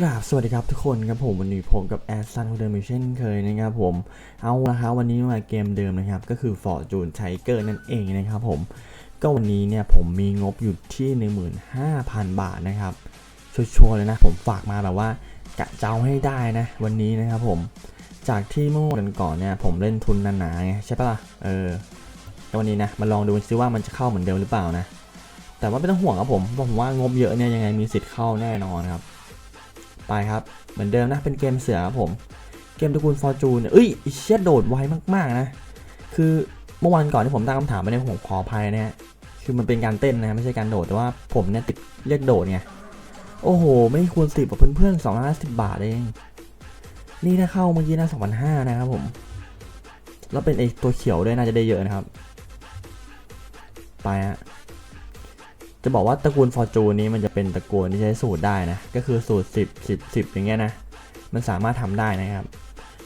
กราบสวัสดีครับทุกคนครับผมวันนี้ผมกับแอดซันคนเดิมอีกเช่นเคยนะครับผมเอาละครับวันนี้มาเกมเดิมนะครับ ก็คือ Fortune Tiger นั่นเองนะครับผมก็วันนี้เนี่ยผมมีงบอยู่ที่ 15,000 บาทนะครับชัวร์เลยนะผมฝากมาแบบว่ากะเจ้าให้ได้นะวันนี้นะครับผมจากที่เมื่อวันก่อนเนี่ยผมเล่นทุนหนาๆไงใช่ปะล่ะเออแล้ววันนี้นะมาลองดูซิว่ามันจะเข้าเหมือนเดิมหรือเปล่านะแต่ว่าไม่ต้องห่วงครับผมผมว่างบเยอะเนี่ยยังไงมีสิทธิ์เข้าแน่นอนครับ ไปครับ เหมือนเดิมนะ เป็นเกมเสือครับผม เกมตระกูลฟอร์จูนเอ้ยเชี่ยโดดไวมากๆนะ คือเมื่อวันก่อนที่ผมตั้งคำถามไปเนี่ยผมขออภัยนะฮะ คือมันเป็นการเต้นนะไม่ใช่การโดด แต่ว่าผมเนี่ยติดเรียกโดดไง โอ้โห ไม่คูณสิบกับเพื่อนๆสองร้อยสิบบาทเอง นี่ถ้าเข้าเมื่อกี้นะสองพันห้านะครับผม แล้วเป็นไอตัวเขียวด้วยน่าจะได้เยอะนะครับ ไปฮะ จะบอกว่าตระกูลฟอร์จูนี้มันจะเป็นตระกูลที่ใช้สูตรได้นะ ก็คือสูตร 10 10 10 อย่างเงี้ยนะ มันสามารถทำได้นะครับ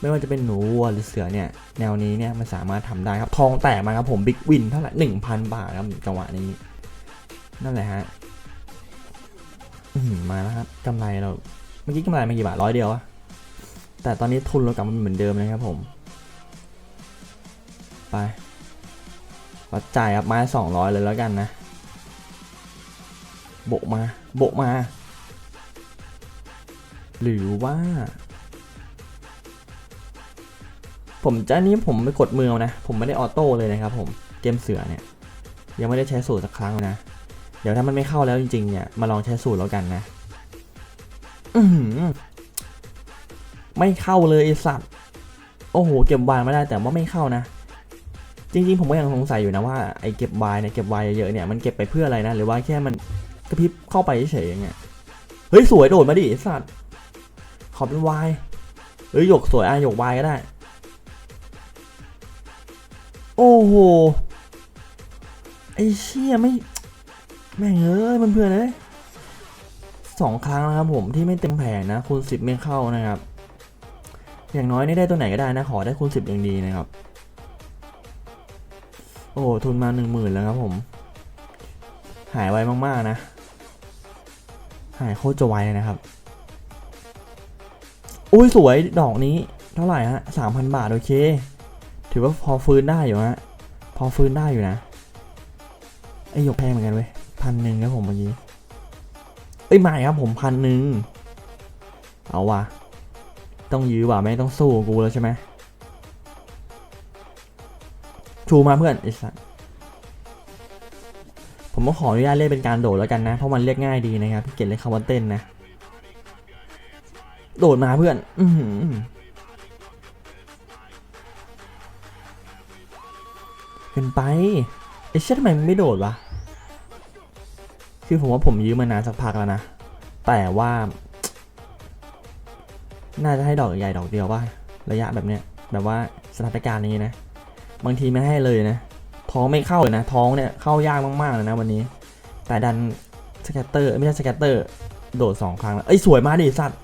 ไม่ว่าจะเป็นหนูวัวหรือเสือเนี่ย แนวนี้เนี่ยมันสามารถทำได้ครับ ทองแตกมาครับผมบิ๊กวินเท่าไหร่1,000บาทครับจังหวะนี้ นั่นแหละฮะมาแล้วครับกำไรเรา เมื่อกี้กำไรมากี่บาทร้อยเดียวอะแต่ตอนนี้ทุนเรากลับมาเหมือนเดิมนะครับผม ไปวัดจ่ายครับไม้สองร้อยเลยแล้วกันนะ โบมา โบมา หรือว่า ผมจะนี้ผมไปกดมือนะ ผมไม่ได้ออโต้เลยนะครับผม เกมเสือเนี่ย ยังไม่ได้ใช้สูตรสักครั้งนะ เดี๋ยวถ้ามันไม่เข้าแล้วจริงๆเนี่ย มาลองใช้สูตรแล้วกันนะ อือหือไม่เข้าเลยไอสัตว์ โอ้โห เก็บวายไม่ได้แต่ว่าไม่เข้านะจริงๆ ผมก็ยังสงสัยอยู่นะว่าไอเก็บวายเนี่ยเก็บวายเยอะๆเนี่ยมันเก็บไปเพื่ออะไรนะ หรือว่าแค่มัน กระพริบเข้าไปเฉยๆอย่างเงี้ยเฮ้ยสวยโดดมาดิสัตว์ขอเป็นวายเฮ้ยหยกสวยอะหยกวายก็ได้ โอ้โหไอ้เชี่ยไม่แม่งเอ้ยมันเพื่อนๆเอ้ยสองครั้งนะครับผมที่ไม่เต็มแผงนะคูณสิบไม่เข้านะครับ อย่างน้อยนี่ได้ตัวไหนก็ได้นะ ขอได้คูณสิบอย่างดีนะครับ โอ้โหทุนมาหนึ่งหมื่นแล้วครับผม หายไวมากๆนะ หายโคตรจะไวเลยนะครับ อุ้ยสวยดอกนี้เท่าไหร่ฮะสามพันบาทโอเค ถือว่าพอฟื้นได้อยู่ฮะ พอฟื้นได้อยู่นะ ไอ้ยกแพงเหมือนกันเว้ยพันหนึ่งครับผมเมื่อกี้ เอ้ยไม่ครับผมพันหนึ่งเอาว่ะ ต้องยื้อว่ะไม่ต้องสู้กูแล้วใช่ไหมชูมาเพื่อนไอ้สัส ผมก็ขออนุญาตเรียกเป็นการโดดแล้วกันนะ เพราะมันเรียกง่ายดีนะครับพี่เกดเรียคำว่าเต้นนะ โดดมาเพื่อน อืเกินไปไอ้เชี่ยทำไมมันไม่โดดวะ คือผมว่าผมยืมมานานสักพักแล้วนะ แต่ว่า น่าจะให้ดอกใหญ่ดอกเดียวว่าระยะแบบเนี้ย แบบว่าสถานการณ์นี้นะ บางทีไม่ให้เลยนะ ท้องไม่เข้าเลยนะ ท้องเนี่ยเข้ายากมากๆเลยนะวันนี้ แต่ดันสแกตเตอร์ไม่ใช่สแกตเตอร์โดดสองครั้งแล้วเอ้สวยมากดิสัตว์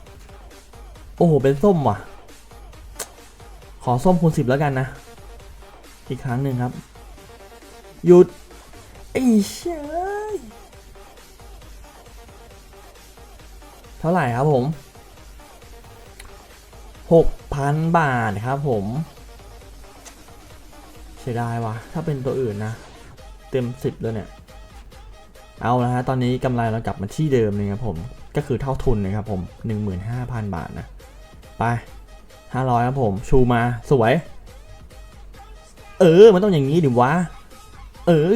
โอ้โห เป็นส้มว่ะ ขอส้มคูณสิบแล้วกันนะ อีกครั้งหนึ่งครับ หยุด ไอ้เชยเท่าไหร่ครับผมหกพันบาทครับผม สียดายว่ะ ถ้าเป็นตัวอื่นนะ เต็มสิบเลยเนี่ย เอาละฮะ ตอนนี้กำไรเรากลับมาที่เดิมเลยครับผม ก็คือเท่าทุนนะครับผม 15,000 บาทนะ ไป 500 ครับผม ชูมา สวย เออ มันต้องอย่างนี้ดิวะ เออ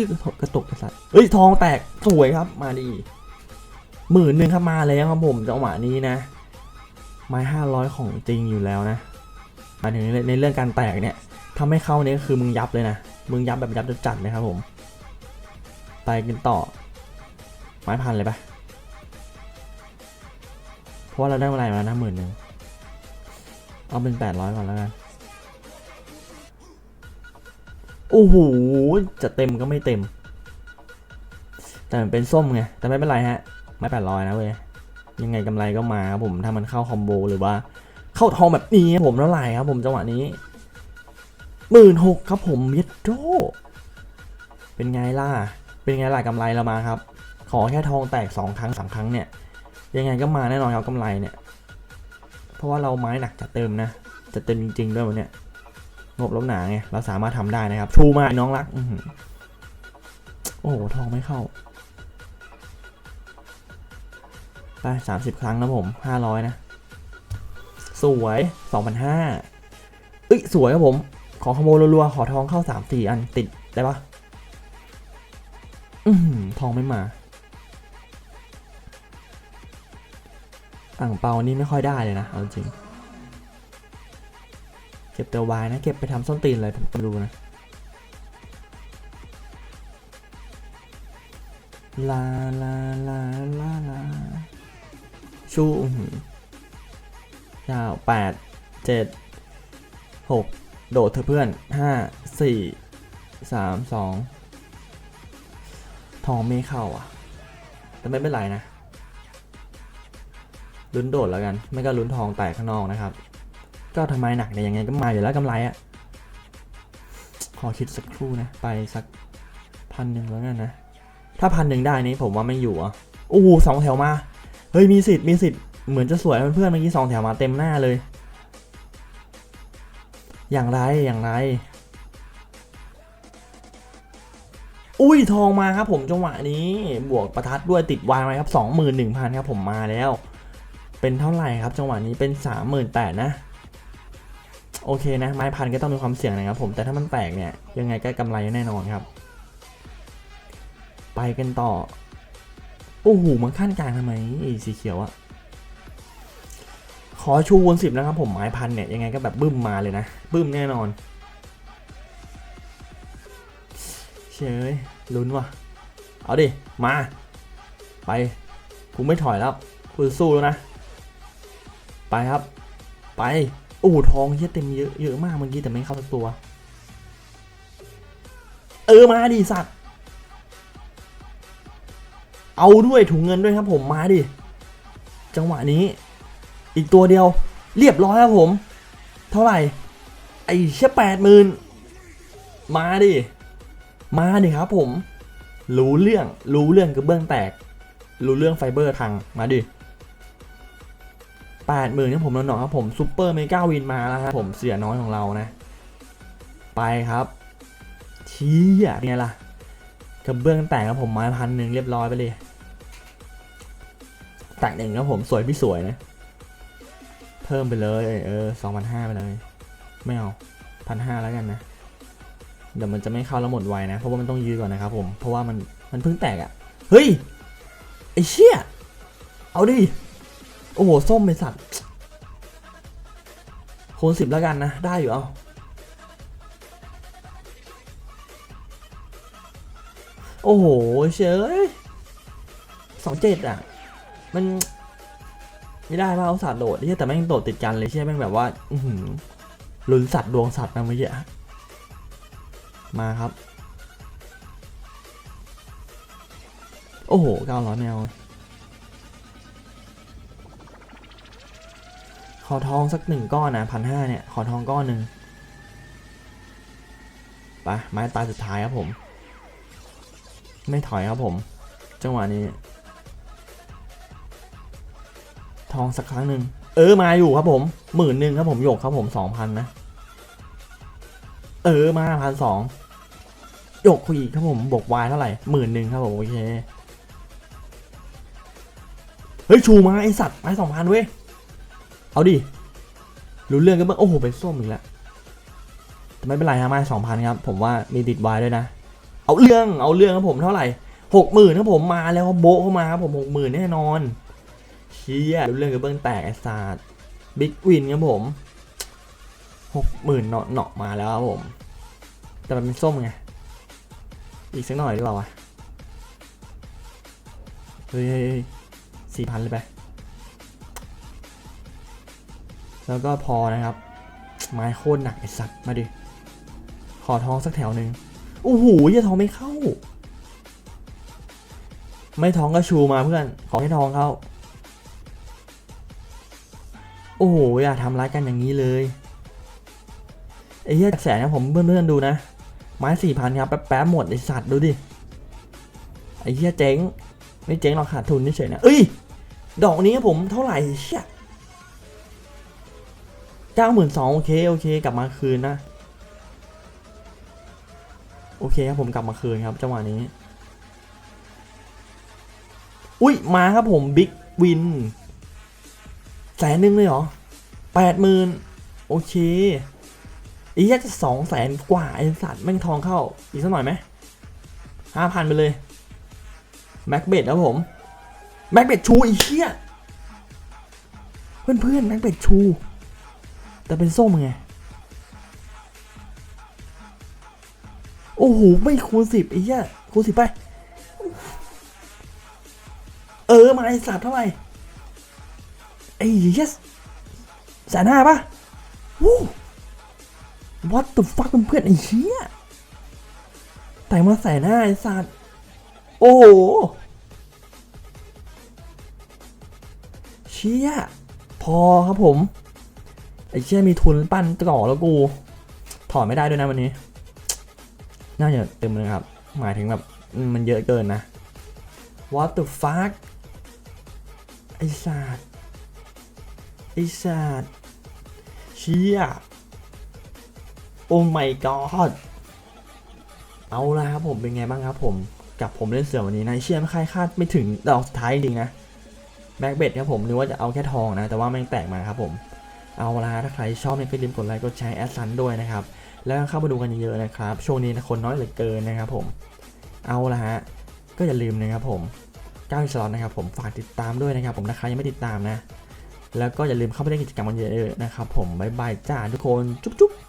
กระตุกกระสัตว์เฮ้ย ทองแตก สวยครับ มาดี หมื่นหนึ่งครับมาแล้วครับผม จังหวะนี้นะ ไม้ห้าร้อยของจริงอยู่แล้วนะมาถึงในเรื่องการแตกเนี่ย ถ้าไม่เข้าเนี่ยคือมึงยับเลยนะ มึงยับแบบยับจัดๆเลยครับผม ไปกันต่อ ไม้พันเลยปะเพราะว่าเราได้อะไรมาแล้วนะหมื่นหนึ่งเอาเป็นแปดร้อยก่อนแล้วกันโอ้โห จะเต็มก็ไม่เต็ม แต่มันเป็นส้มไง แต่ไม่เป็นไรฮะ ไม่แปดร้อยนะเว้ย ยังไงกำไรก็มาครับผม ถ้ามันเข้าคอมโบหรือว่า เข้าทองแบบนี้ผมเท่าไหร่ครับผมจังหวะนี้ หมื่นหกครับผมเยดโดเป็นไงล่ะ เป็นไงล่ะกำไรเรามาครับ ขอแค่ทองแตกสองครั้งสามครั้งเนี่ย ยังไงก็มาแน่นอนครับกำไรเนี่ย เพราะว่าเราไม้หนักจะเติมนะ จะเต็มจริง ๆ ด้วยวันเนี้ยงบล้มหนาไง เราสามารถทำได้นะครับ ชูมาน้องรัก อื้อหือโอ้โห ทองไม่เข้า ไปสามสิบครั้งนะผมห้าร้อยนะ สวยสองพันห้าเอ้ย สวยครับผม ขอขโมยรัวๆ ขอทองเข้าสามสี่อันติดได้ปะอือหือทองไม่มา อ่างเปานี่ไม่ค่อยได้เลยนะ เอาจริง เก็บเตวายนะ เก็บไปทำส้นตีนอะไรผมไม่รู้นะ ลาลาลาลาลาชูเก้าแปดเจ็ดหก โดดเถอะเพื่อนห้าสี่สามสองทองไม่เข้าอะ แต่ไม่เป็นไรนะ ลุ้นโดดแล้วกัน ไม่ก็ลุ้นทองแตกข้างนอกนะครับ ก็ทำไมหนักเนี่ยยังไงก็มาอยู่แล้วกำไรอะ ขอคิดสักครู่นะ ไปสักพันหนึ่งแล้วกันนะ ถ้าพันหนึ่งได้นี้ผมว่าไม่อยู่อะโอ้โหสองแถวมา เฮ้ยมีสิทธิ์มีสิทธิ์ เหมือนจะสวยเพื่อนเมื่อกี้สองแถวมาเต็มหน้าเลย อย่างไรอย่างไร อุ้ยทองมาครับผมจังหวะนี้บวกประทัดด้วยติดวายไว้ครับสองหมื่นหนึ่งพันครับผมมาแล้ว เป็นเท่าไหร่ครับจังหวะนี้เป็นสามหมื่นแปดนะโอเคนะไม้พันก็ต้องมีความเสี่ยงนะครับผมแต่ถ้ามันแตกเนี่ยยังไงก็กำไรแน่นอนครับ ไปกันต่อโอ้โหมันขั้นกลางทำไมสีเขียวอะ อชูวนสิบนะครับผมไม้พันเนี่ยยังไงก็แบบบึ้มมาเลยนะ บึ้มแน่นอน เชยลุ้นว่ะ เอาดิ มา ไปกูไม่ถอยแล้วกูจะสู้แล้วนะ ไปครับ ไปโอ้ทองเยอะเต็มเยอะเยอะมากเมื่อกี้แต่ไม่เข้าสักตัว เออมาดิสัตว์ เอาด้วยถุงเงินด้วยครับผมมาดิ จังหวะนี้ อีกตัวเดียว เรียบร้อยครับผม เท่าไหร่ ไอ้เช่แปดหมื่นมาดิ มาดิครับผม รู้เรื่อง รู้เรื่องกระเบื้องแตก รู้เรื่องไฟเบอร์ทาง มาดิแปดหมื่นครับผมน้องๆครับผมซูเปอร์เมกาวินมาแล้วครับผมเสียน้อยของเรานะ ไปครับเชี้อะไงล่ะกระเบื้องแตกครับผมไม้พันหนึ่งเรียบร้อยไปเลยแตกหนึ่งครับผมสวยพี่สวยนะ พิ่มไปเลย เออสองพันห้าไปเลย ไม่เอาพันห้าแล้วกันนะ เดี๋ยวมันจะไม่เข้าแล้วหมดไวนะ เพราะว่ามันต้องยืดก่อนนะครับผม เพราะว่ามัน มันเพิ่งแตกอะ่ะ เฮ้ย ไอ้เชี่ย เอาดิ โอ้โห ส้มไปสัตว์ คูณสิบแล้วกันนะ ได้อยู่เอาโอ้โห เชยสองเจ็ดอะ มัน ไม่ได้ว่าเอาสัตว์โดดที่แต่แม่งโดดติดกันเลยใช่ไหมแม่งแบบว่า อือหือลุ้นสัตว์ดวงสัตว์นะเมื่อกี้อะมาครับ โอ้โหเก้าร้อยแมวขอทองสักหนึ่งก้อนนะพันห้าเนี่ย ขอทองก้อนหนึ่งไปไม้ตายสุดท้ายครับผม ไม่ถอยครับผม จังหวะนี้ องสักครั้งหนึ่งเออมาอยู่ครับผมหมื่นหนึ่งครับผมหยกครับผมสองพันนะ เออมาพันสองหยกคุยครับผมบวกวายเท่าไหร่หมื่นหนึ่งครับผมโอเคเฮ้ยชูมาไอสัตว์ไม้สองพันเว้ยเอาดิรู้เรื่องกันบ้างโอ้โหเป็นส้มอีกแล้วแต่ไม่เป็นไรฮะม้สองพันครับผมว่ามีติดวายด้วยนะ เอาเรื่องเอาเรื่องครับผมเท่าไหร่หกหมื่นครับผมมาแล้วโบเข้ามาครับผมหกหมื่นแน่นอน เชียรู้เรื่องกับเบื้องแตกไอ้ศาสตร์บิ๊กวินครับผมหกหมื่นเนาะเนาะมาแล้วครับผม แต่มันเป็นส้มไง อีกสักหน่อยดีกว่าวะเฮ้ยสี่พันเลยไป แล้วก็พอนะครับ ไม้โคตรหนักไอ้สัตว์ มาดิ ขอทองสักแถวหนึ่งโอ้โหอย่าทองไม่เข้า ไม่ทองก็ชูมาเพื่อน ขอให้ทองเข้า โอ้โหอย่าทำร้ายกันอย่างนี้เลยไอ้เหี้ยแสนนะผมเพื่อนๆดูนะ ไม้สี่พันครับแป๊บๆหมดไอสัตว์ดูดิไอ้เหี้ยเจ๊ง ไม่เจ๊งหรอกขาดทุนเฉยๆนะเอ้ย ดอกนี้ครับผมเท่าไหร่เชี่ยเก้าหมื่นสองโอเคโอเคกลับมาคืนนะ โอเคครับผมกลับมาคืนครับจังหวะนี้ อุ้ยมาครับผมบิ๊กวิน แสนหนึ่งเลยเหรอแปดหมื่นโอเค อีกแค่จะสองแสนกว่าไอสัตว์แม่งทองเข้า อีกสักหน่อยไหมห้าพันไปเลยแม็กเบดครับผมแม็กเบดชูอีเชี่ยเพื่อนเพื่อนแม็กเบดชู แต่เป็นส้มไง โอ้โห ไม่คูณสิบไอ้เหี้ยคูณสิบไป เออ มาไอ้สัตว์เท่าไหร่ ไอ้เหี้ยแสนห้าปะวู้ what the fuck เพื่อนไอ้เหี้ยแต่งมาแสนห้าไอ้สัตว์โอ้โหเชี่ยพอครับผม ไอ้เชี่ยมีทุนปั้นต่อแล้วกู ถอนไม่ได้ด้วยนะวันนี้ น่าจะเต็มเลยครับ หมายถึงแบบมันเยอะเกินนะ What the fuck ไอ้สัตว์ อ้สัตว์เชี่ยโอ้ my god เอาละครับผมเป็นไงบ้างครับผมกับผมเล่นเสือวันนี้นะเชี่ยไม่คาดคาดไม่ถึงดอกสุดท้ายจริงนะแบ็กเบดครับผมนึกว่าจะเอาแค่ทองนะ แต่ว่าแม่งแตกมาครับผมเอาละถ้าใครชอบเนี่ยก็ลืมกดไลค์กดแชร์แอดซันด้วยนะครับ แล้วเข้ามาดูกันเยอะๆนะครับ ช่วงนี้นะคนน้อยเหลือเกินนะครับผมเอาละฮะก็อย่าลืมนะครับผมก้าวสล็อตนะครับผมฝากติดตามด้วยนะครับผมถ้าใครยังไม่ติดตามนะ แล้วก็อย่าลืมเข้าไปเล่นกิจกรรมกันเยอะๆนะครับผมบายบายจ้าทุกคน จุ๊บๆ